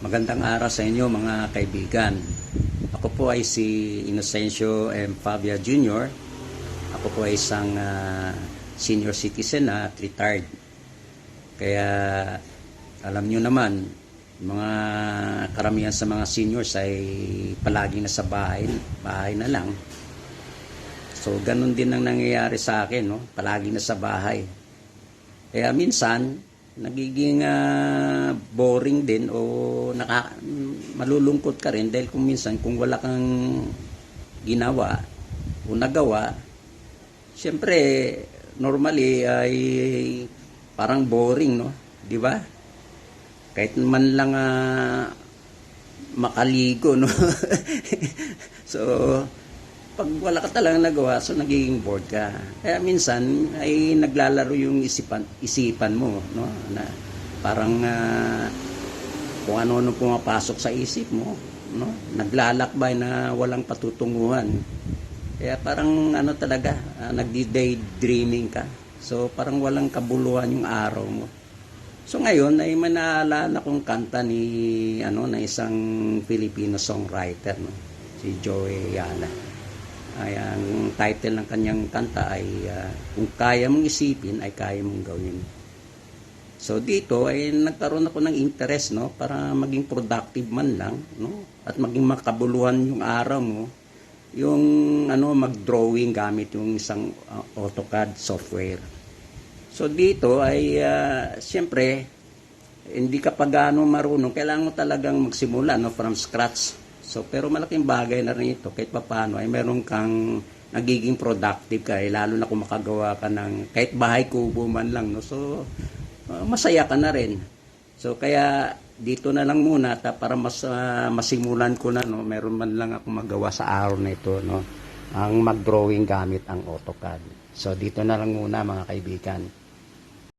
Magandang araw sa inyo mga kaibigan. Ako po ay si Inocencio M. Fabia Jr. Ako po ay isang ah, senior citizen na at retired. Kaya alam nyo naman, mga karamihan sa mga seniors ay palagi na sa bahay, bahay na lang. So ganun din ang nangyayari sa akin, no? palagi na sa bahay. Kaya minsan, nagiging ah, boring din o naka, malulungkot ka rin dahil kung minsan kung wala kang ginawa o nagawa, siyempre normally ay parang boring, no? Di ba? Kahit man lang ah, makaligo, no? so, pag wala ka talagang nagawa, so nagiging bored ka. Kaya minsan ay naglalaro yung isipan isipan mo, no? Na parang ah, kung ano-ano pumapasok sa isip mo, no? Naglalakbay na walang patutunguhan. Kaya parang ano talaga, uh, nagdi-daydreaming ka. So parang walang kabuluhan yung araw mo. So ngayon ay may naalala kong kanta ni ano na isang Filipino songwriter no, si Joey Yana ay ang title ng kanyang kanta ay ah, kung kaya mong isipin ay kaya mong gawin. So dito ay nagkaroon ako ng interest no para maging productive man lang no at maging makabuluhan yung araw mo yung ano mag-drawing gamit yung isang ah, AutoCAD software. So dito ay ah, siyempre hindi ka pa marunong, kailangan mo talagang magsimula no from scratch. So pero malaking bagay na rin ito kahit papaano ay meron kang nagiging productive ka eh, lalo na kung makagawa ka ng kahit bahay kubo man lang no. So uh, masaya ka na rin. So kaya dito na lang muna ta para mas ah, masimulan ko na no, meron man lang ako magawa sa araw na ito no, ang mag-drawing gamit ang AutoCAD. So dito na lang muna mga kaibigan.